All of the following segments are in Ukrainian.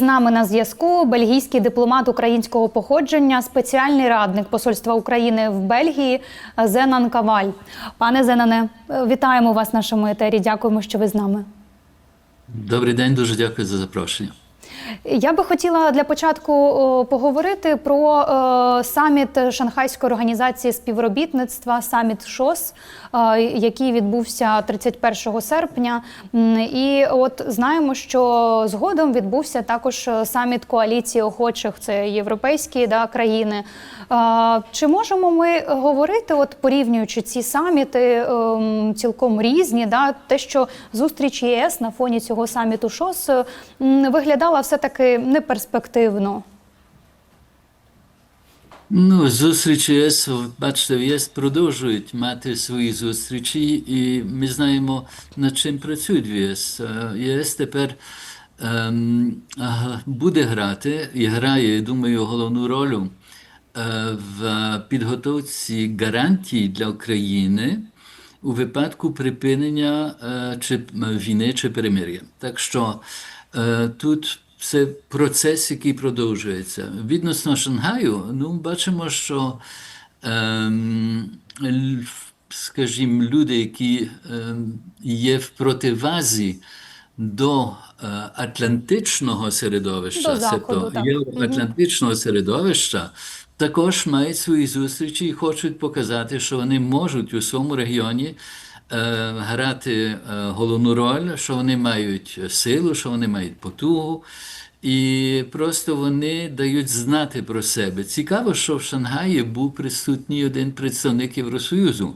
З нами на зв'язку бельгійський дипломат українського походження, спеціальний радник Посольства України в Бельгії Зенан Каваль. Пане Зенане, е, вітаємо вас в нашому етері. Дякуємо, що ви з нами. Добрий день, дуже дякую за запрошення. Я би хотіла для початку поговорити про е, саміт Шанхайської організації співробітництва, саміт ШОС, е, який відбувся 31 серпня. І от знаємо, що згодом відбувся також саміт коаліції охочих, це європейські да, країни. Е, Чи можемо ми говорити, от порівнюючи ці саміти, ем, цілком різні, да, те, що зустріч ЄС на фоні цього саміту ШОС виглядала все-таки неперспективно. Ну, зустрічі ЄС, бачите, в ЄС продовжують мати свої зустрічі, і ми знаємо, над чим працюють в ЄС. Е, ЄС тепер ем, буде грати і грає, думаю, головну роль е, в підготовці гарантій для України у випадку припинення е, чи війни чи перемир'я. Так що е, тут це процес, який продовжується. Відносно Шангаю, ну бачимо, що ем, скажімо, люди, які ем, є в противазі до е, атлантичного середовища, До Заходу, тобто євроатлантичного середовища, також мають свої зустрічі і хочуть показати, що вони можуть у своєму регіоні грати е, головну роль, що вони мають силу, що вони мають потугу, і просто вони дають знати про себе. Цікаво, що в Шангаї був присутній один представник Євросоюзу.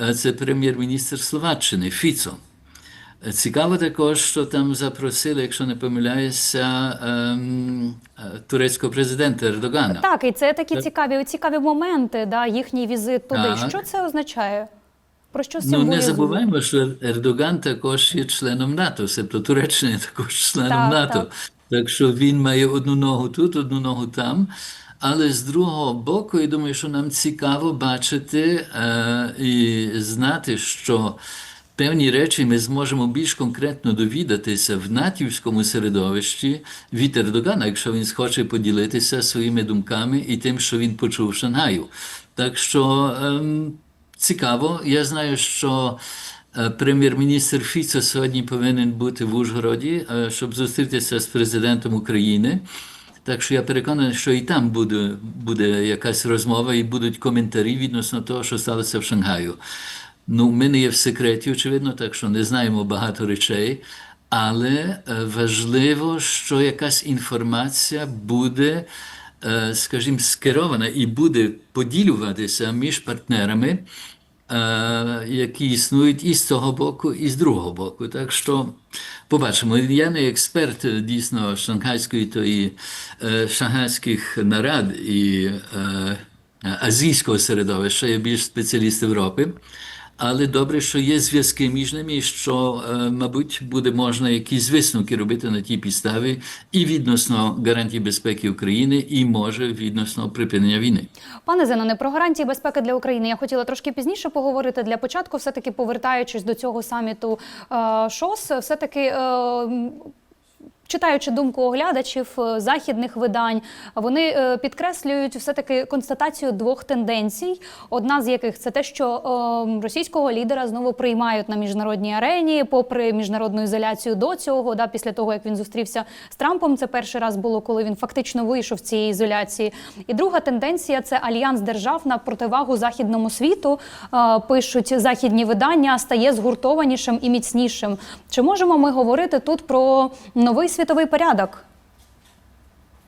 Е, Це прем'єр-міністр Словаччини Фіцо. Цікаво також, що там запросили, якщо не помиляюся, ем, е, турецького президента Ердогана. Так, і це такі цікаві, цікаві моменти, да, їхній візит туди. Так. Що це означає? Про що Ну, не забуваємо, що Ердоган також є членом НАТО, тобто Туреччина є також членом Так, НАТО. так. Так що він має одну ногу тут, одну ногу там. Але з другого боку, я думаю, що нам цікаво бачити е, і знати, що певні речі ми зможемо більш конкретно довідатися в натівському середовищі від Ердогана, якщо він схоче поділитися своїми думками і тим, що він почув в Шангаю. Так що ем, цікаво. Я знаю, що е, прем'єр-міністр Фіцо сьогодні повинен бути в Ужгороді, е, щоб зустрітися з президентом України. Так що я переконаний, що і там буде, буде якась розмова і будуть коментарі відносно того, що сталося в Шангаю. Ну, ми не є в секреті, очевидно, так що не знаємо багато речей, але е, важливо, що якась інформація буде, скажімо, скерована і буде поділюватися між партнерами, е, які існують і з цього боку, і з другого боку. Так що побачимо. Я не експерт е, дійсно шанхайської тої е, шанхайських нарад і е, азійського середовища, я більш спеціаліст Європи. Але добре, що є зв'язки між ними, що, е, мабуть, буде можна якісь висновки робити на тій підставі і відносно гарантій безпеки України, і може відносно припинення війни. Пане Зеноне, про гарантії безпеки для України я хотіла трошки пізніше поговорити. Для початку, все-таки повертаючись до цього саміту е, ШОС, все-таки. Е, м, Читаючи думку оглядачів е, західних видань, вони е, підкреслюють все-таки констатацію двох тенденцій. Одна з яких це те, що е, російського лідера знову приймають на міжнародній арені, попри міжнародну ізоляцію до цього, да, після того як він зустрівся з Трампом. Це перший раз було, коли він фактично вийшов з цієї ізоляції. І друга тенденція це альянс держав на противагу західному світу. Пишуть західні видання, стає згуртованішим і міцнішим. Чи можемо ми говорити тут про новий світовий порядок?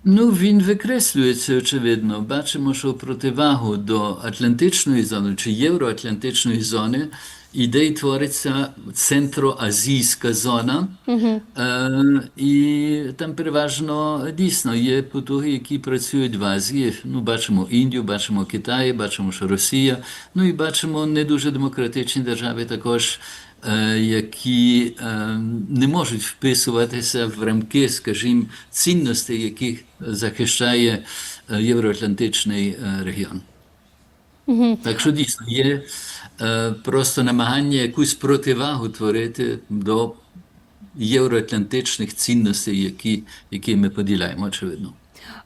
Ну, він викреслюється, очевидно. Бачимо, що противагу до Атлантичної зони чи Євроатлантичної зони іде і твориться центроазійська зона. Е, і там переважно дійсно є потуги, які працюють в Азії. Ну, бачимо Індію, бачимо Китай, бачимо, що Росія. Ну і бачимо не дуже демократичні держави також. Е, Які е, не можуть вписуватися в рамки, скажімо, цінностей, яких захищає е, євроатлантичний регіон. Так що дійсно є просто намагання якусь противагу творити до євроатлантичних цінностей, які, які ми поділяємо, очевидно.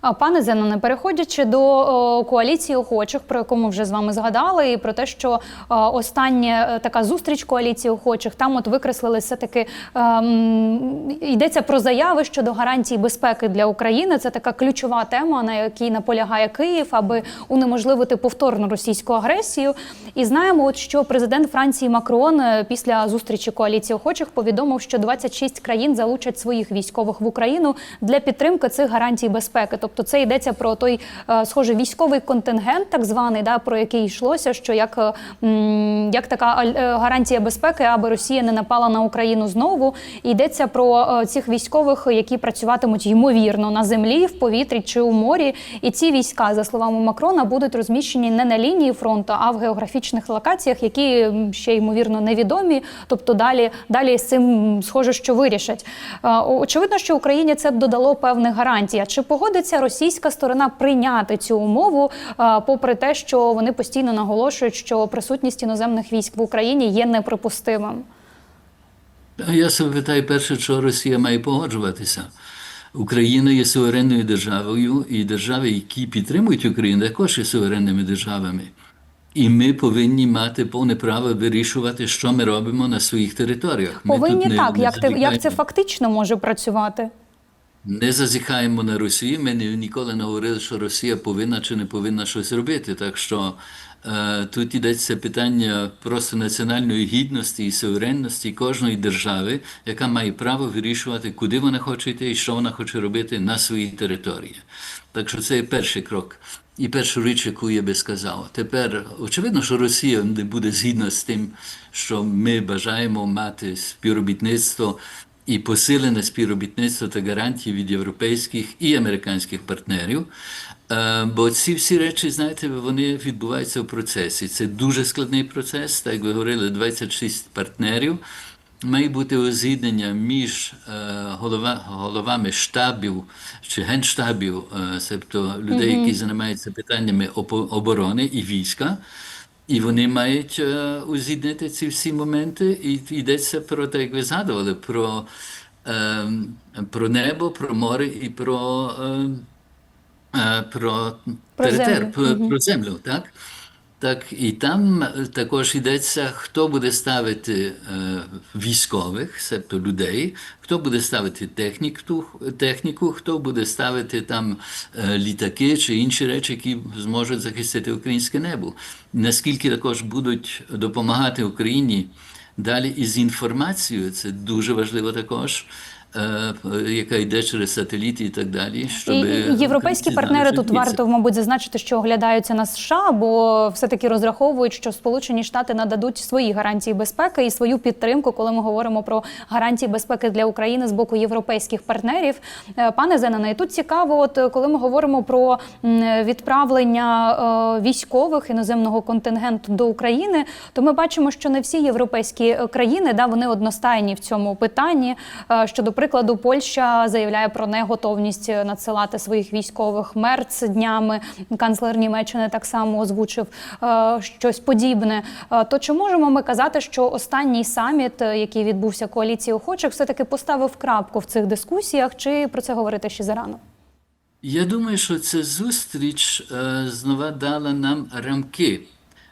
Пане Зеноне, переходячи до коаліції охочих, про яку ми вже з вами згадали, і про те, що остання е, така зустріч коаліції охочих, там от викреслили все таки ем, йдеться про заяви щодо гарантій безпеки для України. Це така ключова тема, на якій наполягає Київ, аби унеможливити повторну російську агресію. І знаємо, от що президент Франції Макрон е, після зустрічі коаліції охочих повідомив, що 26 країн залучать своїх військових в Україну для підтримки цих гарантій безпеки. Тобто, це йдеться про той е, схоже військовий контингент, так званий, да про який йшлося, що як, е, як така е, гарантія безпеки, аби Росія не напала на Україну знову. Йдеться про цих військових, які працюватимуть ймовірно на землі, в повітрі чи у морі. І ці війська, за словами Макрона, будуть розміщені не на лінії фронту, а в географічних локаціях, які ще ймовірно невідомі. Тобто далі, далі з цим схоже, що вирішать. Очевидно, що Україні це б додало певних гарантій. А чи погодиться російська сторона прийняти цю умову, е, попри те, що вони постійно наголошують, що присутність іноземних військ в Україні є неприпустимим? Я себе питаю перше, що Росія має погоджуватися. Україна є суверенною державою, і держави, які підтримують Україну, також є суверенними державами. І ми повинні мати повне право вирішувати, що ми робимо на своїх територіях. Ми Повинні тут не- так. не Як, як це фактично може працювати? Не зазіхаємо на Росію. Ми ні- ніколи не говорили, що Росія повинна чи не повинна щось робити. Так що е, тут йдеться питання просто національної гідності і суверенності кожної держави, яка має право вирішувати, куди вона хоче йти і що вона хоче робити на своїй території. Так що це є перший крок. І першу річ, яку я би сказав. Тепер очевидно, що Росія не буде згідна з тим, що ми бажаємо мати співробітництво і посилене співробітництво та гарантії від європейських і американських партнерів. Е, Бо ці всі речі, знаєте, вони відбуваються в процесі. Це дуже складний процес, так як ви говорили, 26 партнерів. Має бути узгіднення між е, голова, головами штабів чи генштабів, е, тобто людей, які займаються питаннями оборони і війська. І вони мають е, узгіднити ці всі моменти, і йдеться про те, як ви згадували, про, е, про небо, про море і про, е, е, про, Про теritер, землю. про, про землю. Так? Так, і там е, також йдеться, хто буде ставити е, військових, тобто людей, хто буде ставити техніку, техніку, хто буде ставити там е, літаки чи інші речі, які зможуть захистити українське небо. Наскільки також будуть допомагати Україні далі із інформацією, це дуже важливо також. Е, Яка йде через сателіти і так далі, щоб І європейські партнери тут варто, мабуть, зазначити, що оглядаються на США, бо все-таки розраховують, що Сполучені Штати нададуть свої гарантії безпеки і свою підтримку, коли ми говоримо про гарантії безпеки для України з боку європейських партнерів. Е, Пане Зенане, і тут цікаво, от е, коли ми говоримо про відправлення військових іноземного контингенту до України, то ми бачимо, що не всі європейські країни да вони одностайні в цьому питанні. Щодо прикладу, Польща заявляє про неготовність надсилати своїх військових мерц днями. Канцлер Німеччини так само озвучив е, щось подібне. Е, То чи можемо ми казати, що останній саміт, е, який відбувся коаліції охочих, все таки поставив крапку в цих дискусіях, чи про це говорити ще зарано? Я думаю, що ця зустріч е, знову дала нам рамки,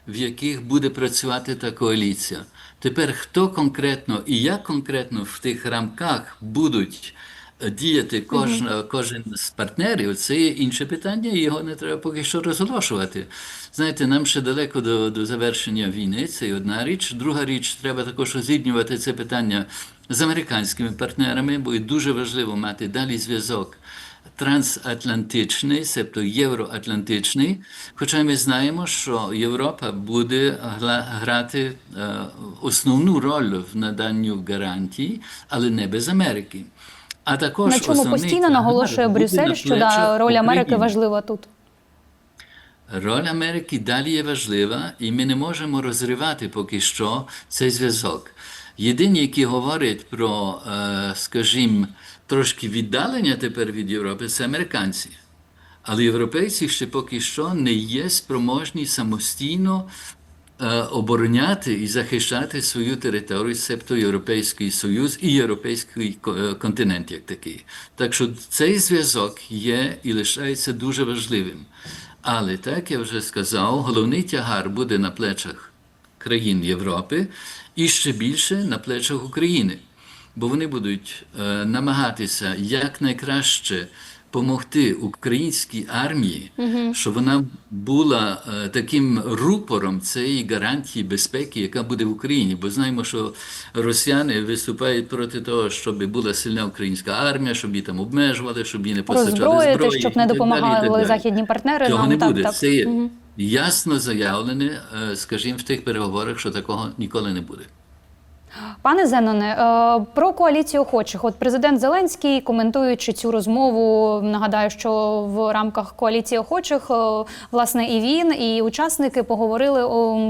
в яких буде працювати та коаліція. Тепер хто конкретно і як конкретно в тих рамках будуть е, діяти кожен, кожен з партнерів, це є інше питання, і його не треба поки що розголошувати. Знаєте, нам ще далеко до, до завершення війни, це одна річ. Друга річ, треба також озіднювати це питання з американськими партнерами, бо і дуже важливо мати далі зв'язок трансатлантичний, тобто євроатлантичний. Хоча ми знаємо, що Європа буде грати е, основну роль в наданню гарантій, але не без Америки. А також На чому постійно наголошує Брюссель, що да, роль Америки важлива тут. Роль Америки далі є важлива, і ми не можемо розривати поки що цей зв'язок. Єдині, які говорять про, е, скажімо, трошки віддалення тепер від Європи, це американці. Але європейці ще поки що не є спроможні самостійно е, обороняти і захищати свою територію, себто Європейський Союз і Європейський е, континент як такий. Так що цей зв'язок є і лишається дуже важливим. Але, так я вже сказав, головний тягар буде на плечах країн Європи і ще більше на плечах України. Бо вони будуть е, намагатися якнайкраще допомогти українській армії, щоб вона була е, таким рупором цієї гарантії безпеки, яка буде в Україні. Бо знаємо, що росіяни виступають проти того, щоб була сильна українська армія, щоб її там обмежували, щоб її не постачали зброї, щоб не допомагали далі. західні партнери Цього нам. не так, буде. так. Це є ясно заявлене, е, скажімо, в тих переговорах, що такого ніколи не буде. Пане Зеноне, е, про коаліцію охочих. От президент Зеленський, коментуючи цю розмову, нагадаю, що в рамках коаліції охочих, е, власне, і він, і учасники поговорили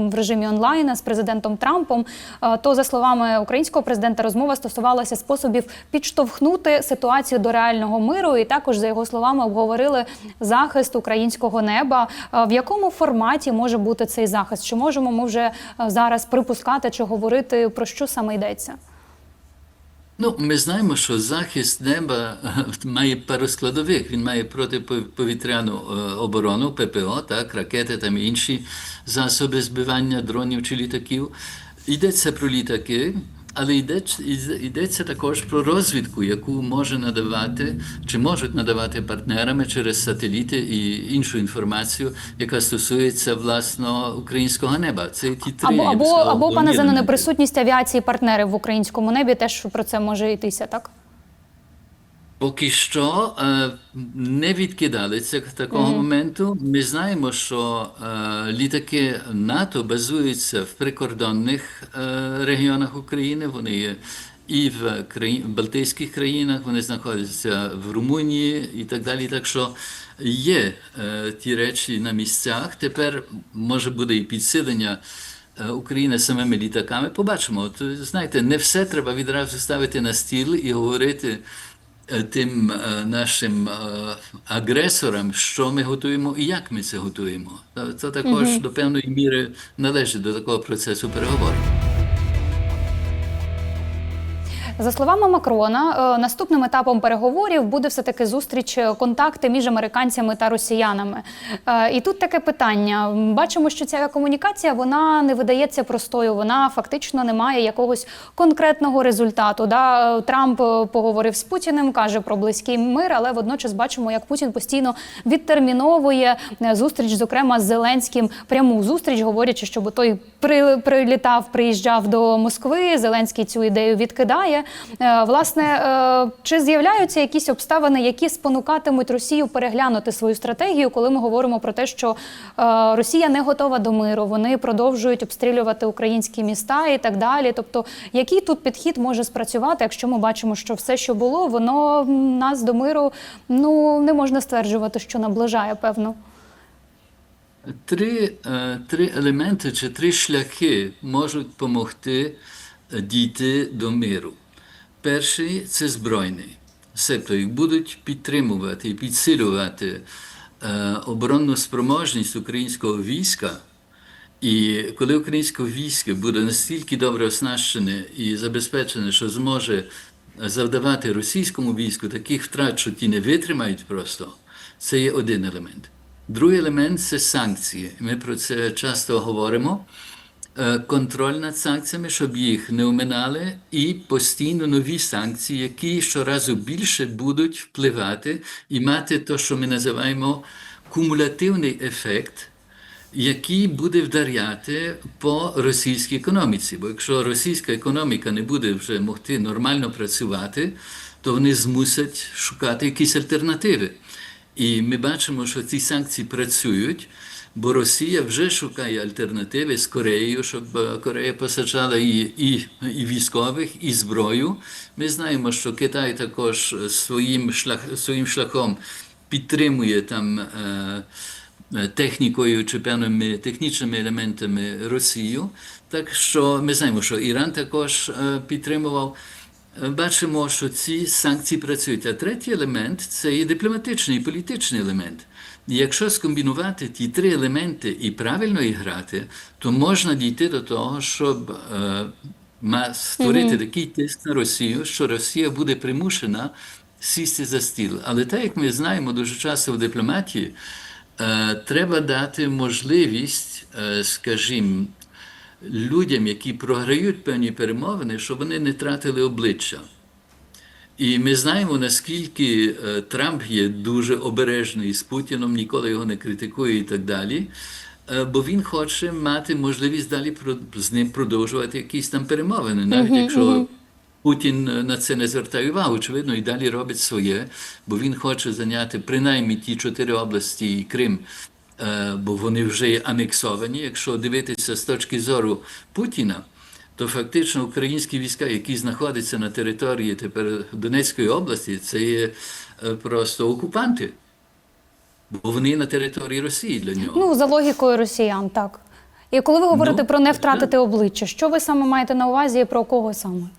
в режимі онлайн з президентом Трампом. Е, То, за словами українського президента, розмова стосувалася способів підштовхнути ситуацію до реального миру. І також, за його словами, обговорили захист українського неба. В якому форматі може бути цей захист? Чи можемо ми вже зараз припускати чи говорити про що саме йдеться? Ну, ми знаємо, що захист неба е, має пару складових. Він має протиповітряну е, оборону, ППО, так, ракети там інші засоби збивання дронів чи літаків. Йдеться про літаки, але йдеться, йдеться також про розвідку, яку може надавати чи можуть надавати партнерами через сателіти і іншу інформацію, яка стосується власно українського неба. Це ті три Або або, або пане головні присутність авіації партнерів в українському небі теж про це може йтися, так? Поки що не відкидалися такого моменту. Ми знаємо, що літаки НАТО базуються в прикордонних регіонах України. Вони є і в країн, Балтійських країнах, вони знаходяться в Румунії і так далі. Так що є ті речі на місцях. Тепер може буде і підсилення. України самими літаками. Побачимо. От, знаєте, не все треба відразу ставити на стіл і говорити тим е, нашим е, агресорам, що ми готуємо і як ми це готуємо. Це також до певної міри належить до такого процесу переговорів. За словами Макрона, е, наступним етапом переговорів буде все таки зустріч е, контакти між американцями та росіянами. Е, І тут таке питання: бачимо, що ця комунікація вона не видається простою. Вона фактично не має якогось конкретного результату. Да? Трамп поговорив з Путіним, каже про близький мир, але водночас бачимо, як Путін постійно відтерміновує зустріч, зокрема з Зеленським, пряму зустріч, говорячи, щоб той при, прилітав, приїжджав до Москви. Зеленський цю ідею відкидає. Е, Власне, е, чи з'являються якісь обставини, які спонукатимуть Росію переглянути свою стратегію, коли ми говоримо про те, що е, Росія не готова до миру, вони продовжують обстрілювати українські міста і так далі. Тобто, який тут підхід може спрацювати, якщо ми бачимо, що все, що було, воно нас до миру ну не можна стверджувати, що наближає, певно. Три, три елементи чи три шляхи можуть допомогти дійти до миру. Перший це збройний. Себто їх будуть підтримувати і підсилювати е, оборонну спроможність українського війська. І коли українське військо буде настільки добре оснащене і забезпечене, що зможе завдавати російському війську таких втрат, що ті не витримають просто, це є один елемент. Другий елемент це санкції. Ми про це часто говоримо. Е, Контроль над санкціями, щоб їх не оминали, і постійно нові санкції, які щоразу більше будуть впливати і мати те, що ми називаємо кумулятивний ефект, який буде вдаряти по російській економіці. Бо якщо російська економіка не буде вже могти нормально працювати, то вони змусять шукати якісь альтернативи. І ми бачимо, що ці санкції працюють, бо Росія вже шукає альтернативи з Кореєю, щоб е, Корея посаджала і, і, і військових, і зброю. Ми знаємо, що Китай також своїм, шлях, своїм шляхом підтримує там. Е, е, технікою чи певними технічними елементами Росію. Так що ми знаємо, що Іран також е, підтримував. е, бачимо, що ці санкції працюють. А третій елемент це є дипломатичний і політичний елемент. І Якщо скомбінувати ті три елементи і правильно їх грати, то можна дійти до того, щоб е, ма- створити такий тиск на Росію, що Росія буде примушена сісти за стіл. Але так як ми знаємо дуже часто в дипломатії, е, треба дати можливість, е, скажімо, людям, які програють певні перемовини, щоб вони не тратили обличчя. І ми знаємо, наскільки е, Трамп є дуже обережний з Путіном, ніколи його не критикує і так далі. Е, Бо він хоче мати можливість далі з ним продовжувати якісь там перемовини, навіть якщо Путін е, на це не звертає увагу, очевидно, і далі робить своє, бо він хоче зайняти принаймні ті чотири області і Крим, бо вони вже є анексовані. Якщо дивитися з точки зору Путіна, то фактично українські війська, які знаходяться на території тепер Донецької області, це є е, просто окупанти, бо вони на території Росії для нього. Ну, за логікою росіян, так. І коли ви говорите Ну, про не так. втратити обличчя, що ви саме маєте на увазі і про кого саме?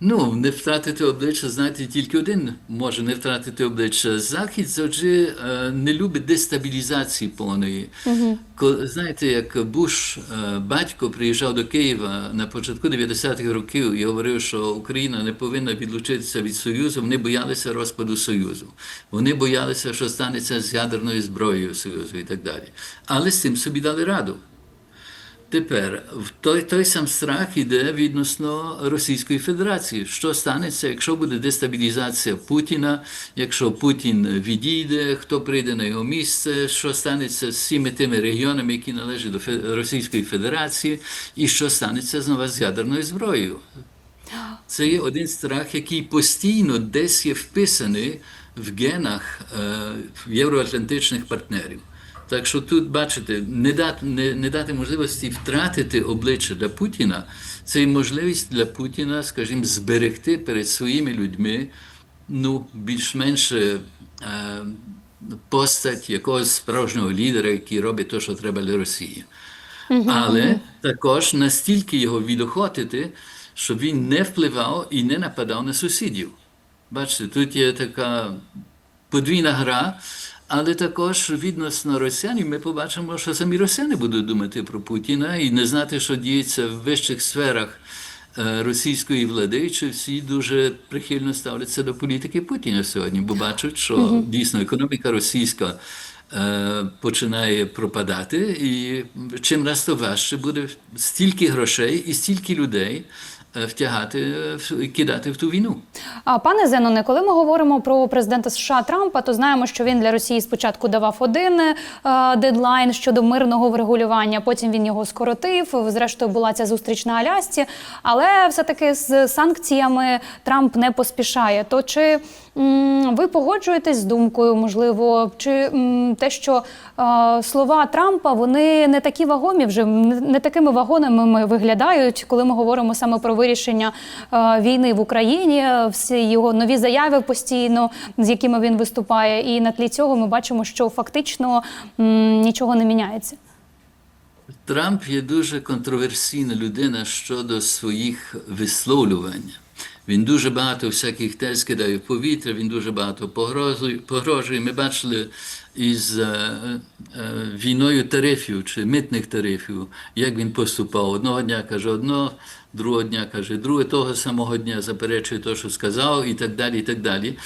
Ну, не втратити обличчя, знаєте, тільки один може не втратити обличчя. Захід завжди е, не любить дестабілізації повної. Ко- Знаєте, як Буш, е, батько, приїжджав до Києва на початку 90-х років і говорив, що Україна не повинна відлучитися від Союзу, вони боялися розпаду Союзу. Вони боялися, що станеться з ядерною зброєю Союзу і так далі. Але з цим собі дали раду. Тепер в той, той сам страх іде відносно Російської Федерації. Що станеться, якщо буде дестабілізація Путіна, якщо Путін відійде, хто прийде на його місце, що станеться з всіми тими регіонами, які належать до Російської Федерації, і що станеться знову з ядерною зброєю? Це є один страх, який постійно десь є вписаний в генах е, євроатлантичних партнерів. Так що тут, бачите, не дати, не, не дати можливості втратити обличчя для Путіна, це і можливість для Путіна, скажімо, зберегти перед своїми людьми ну, більш-менш е, постать якогось справжнього лідера, який робить те, що треба для Росії. Але також настільки його відохотити, щоб він не впливав і не нападав на сусідів. Бачите, тут є така подвійна гра, але також відносно росіянів ми побачимо, що самі росіяни будуть думати про Путіна і не знати, що діється в вищих сферах е, російської влади, чи всі дуже прихильно ставляться до політики Путіна сьогодні, бо бачать, що дійсно економіка російська е, починає пропадати, і чим раз то важче буде стільки грошей і стільки людей втягати, е, в- кидати в ту війну. А пане Зеноне, коли ми говоримо про президента США Трампа, то знаємо, що він для Росії спочатку давав один е, дедлайн щодо мирного врегулювання. Потім він його скоротив. Зрештою була ця зустріч на Алясці. Але все-таки з санкціями Трамп не поспішає. То чи ви погоджуєтесь з думкою, можливо, чи те, що слова Трампа вони не такі вагомі вже не такими вагоними виглядають, коли ми говоримо саме про вирішення війни в Україні, всі його нові заяви постійно, з якими він виступає, і на тлі цього ми бачимо, що фактично нічого не міняється. Трамп є дуже контроверсійна людина щодо своїх висловлювань. Він дуже багато всяких тез кидає в повітря, він дуже багато погрожує. Ми бачили із е, е, війною тарифів чи митних тарифів, як він поступав. Одного дня каже одно, другого дня каже друге, того самого дня заперечує те, що сказав, і так далі. і так далі.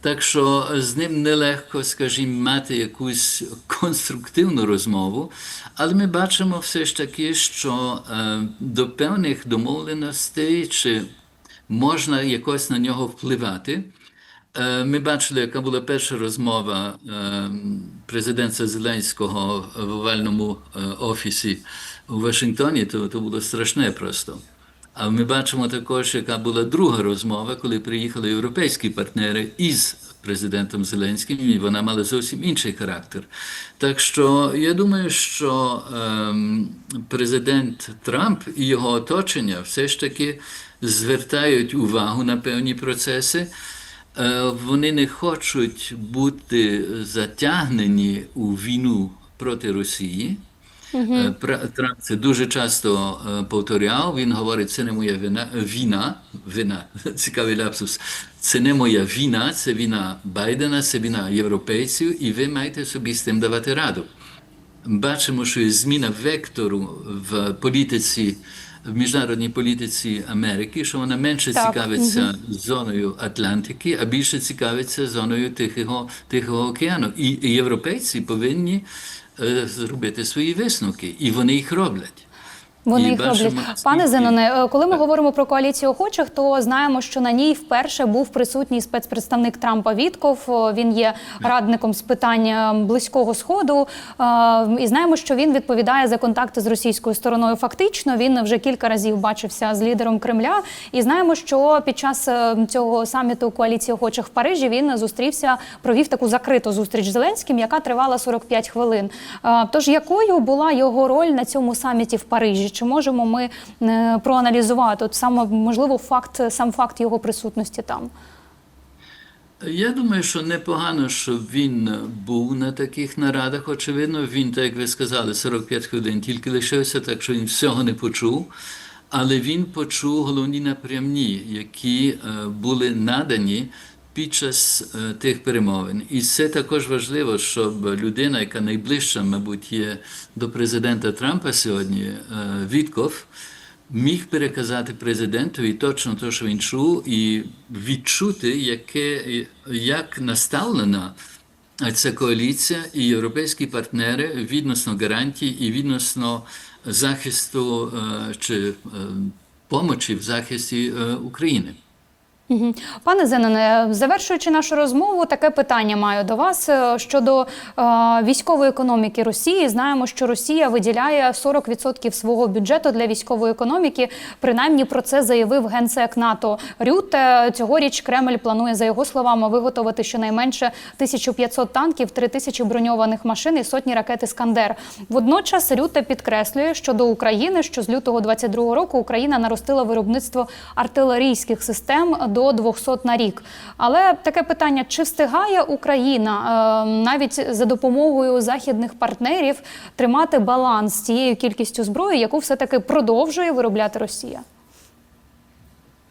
Так що з ним нелегко, скажімо, мати якусь конструктивну розмову, але ми бачимо все ж таки, що е, до певних домовленостей чи можна якось на нього впливати. Е, Ми бачили, яка була перша розмова е, президента Зеленського в овальному е, офісі у Вашингтоні, то, то було страшне просто. А ми бачимо також, яка була друга розмова, коли приїхали європейські партнери із президентом Зеленським, і вона мала зовсім інший характер. Так що я думаю, що ем, президент Трамп і його оточення все ж таки звертають увагу на певні процеси. Е, Вони не хочуть бути затягнені у війну проти Росії. Пра- Трамп це дуже часто е, повторяв. Він говорить, це не моя вина, війна, вина, цікавий ляпсус. Це не моя війна, це війна Байдена, це війна європейців, і ви маєте собі з тим давати раду. Бачимо, що є зміна вектору в політиці, в міжнародній політиці Америки, що вона менше Так, цікавиться зоною Атлантики, а більше цікавиться зоною Тихого, Тихого океану. І, європейці повинні зробити свої висновки, і вони їх роблять. Вони І їх роблять. Пане скільки- Зеноне, е, коли ми говоримо про коаліцію охочих, то знаємо, що на ній вперше був присутній спецпредставник Трампа Вітков. Він є радником з питання близького сходу. Е, І знаємо, що він відповідає за контакти з російською стороною. Фактично, він вже кілька разів бачився з лідером Кремля. І знаємо, що під час е, цього саміту коаліції охочих в Парижі він зустрівся, провів таку закриту зустріч з Зеленським, яка тривала 45 хвилин. Е, Тож якою була його роль на цьому саміті в Парижі? Чи можемо ми е, проаналізувати от саме можливо факт, сам факт його присутності там? Я думаю, що непогано, що він був на таких нарадах. Очевидно, він, так як ви сказали, 45 хвилин тільки лишився, так що він всього не почув. Але він почув головні напрямні, які е, були надані під час е, тих перемовин. І це також важливо, щоб людина, яка найближча, мабуть, є до президента Трампа сьогодні, е, Вітков, міг переказати президентові точно те, що він чув, і відчути, яке, як наставлена ця коаліція і європейські партнери відносно гарантій і відносно захисту е, чи помочі в захисті України. Пане Зелене, завершуючи нашу розмову, таке питання маю до вас е, щодо е, військової економіки Росії. Знаємо, що Росія виділяє 40% свого бюджету для військової економіки. Принаймні про це заявив генсек НАТО Рюте. Цьогоріч Кремль планує, за його словами, виготовити щонайменше 1500 танків, 3000 броньованих машин і сотні ракет «Іскандер». Водночас Рюте підкреслює, що до України, що з лютого 22 року Україна наростила виробництво артилерійських систем до 200 на рік. Але таке питання: чи встигає Україна е, навіть за допомогою західних партнерів тримати баланс з тією кількістю зброї, яку все таки продовжує виробляти Росія?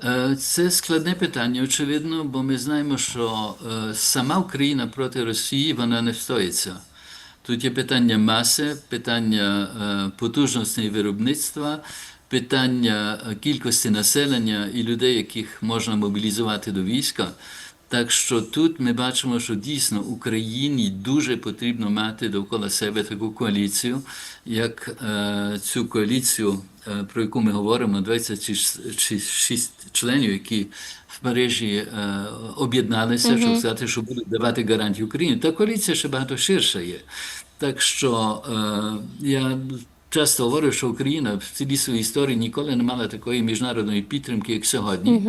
Е, Це складне питання, очевидно, бо ми знаємо, що е, сама Україна проти Росії вона не встоїться. Тут є питання маси, питання потужностей виробництва, питання кількості населення і людей, яких можна мобілізувати до війська. Так що тут ми бачимо, що дійсно Україні дуже потрібно мати довкола себе таку коаліцію, як е, цю коаліцію, е, про яку ми говоримо, 26 членів, які в Парижі е, об'єдналися, щоб сказати, що будуть давати гарантії Україні. Та коаліція ще багато ширша є. Так що е, я часто говорю, що Україна в цілій своїй історії ніколи не мала такої міжнародної підтримки, як сьогодні.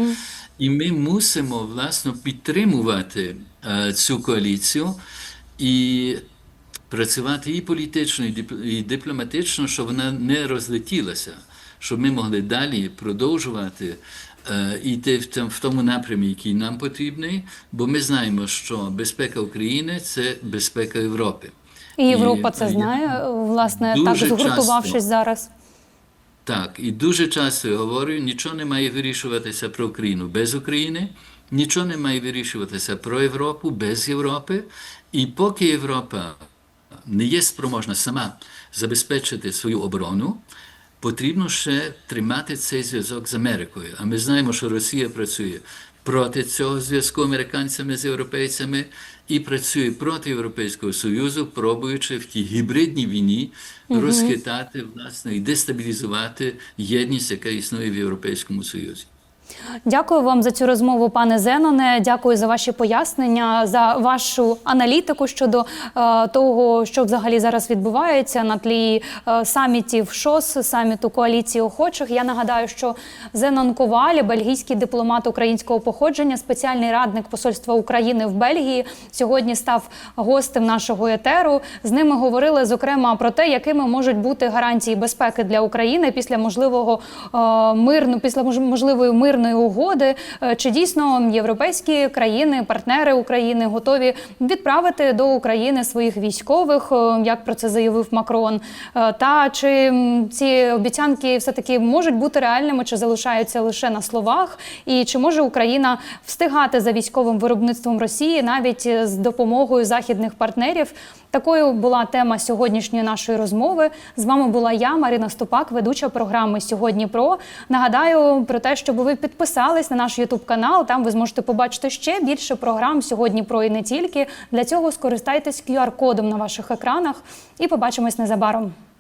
І ми мусимо власно підтримувати е, цю коаліцію і працювати і політично, і, дипломатично, щоб вона не розлетілася, щоб ми могли далі продовжувати е, йти в, в тому напрямі, який нам потрібний, бо ми знаємо, що безпека України це безпека Європи. І Європа це я- знає, власне, так згуртувавшись часто. зараз. Так, і дуже часто я говорю, нічого не має вирішуватися про Україну без України, нічого не має вирішуватися про Європу без Європи. І поки Європа не є спроможна сама забезпечити свою оборону, потрібно ще тримати цей зв'язок з Америкою. А ми знаємо, що Росія працює проти цього зв'язку американцями з європейцями і працює проти Європейського Союзу, пробуючи в тій гібридній війні розхитати власне і дестабілізувати єдність, яка існує в Європейському Союзі. Дякую вам за цю розмову, пане Зеноне. Дякую за ваші пояснення, за вашу аналітику щодо е, того, що взагалі зараз відбувається на тлі е, самітів ШОС, саміту коаліції охочих. Я нагадаю, що Зенон Коваль, бельгійський дипломат українського походження, спеціальний радник посольства України в Бельгії, сьогодні став гостем нашого етеру. З ними говорили зокрема про те, якими можуть бути гарантії безпеки для України після можливого е, мирну, після мож- можливої мирної мирної угоди. Е, Чи дійсно європейські країни, партнери України готові відправити до України своїх військових, е, як про це заявив Макрон? Е, Та чи ці обіцянки все таки можуть бути реальними, чи залишаються лише на словах? І чи може Україна встигати за військовим виробництвом Росії навіть з допомогою західних партнерів? Такою була тема сьогоднішньої нашої розмови. З вами була я, Марина Ступак, ведуча програми Сьогодні про нагадаю про те, щоб ви підписались на наш Ютуб канал. Там ви зможете побачити ще більше програм сьогодні про і не тільки. Для цього скористайтесь QR-кодом на ваших екранах і побачимось незабаром.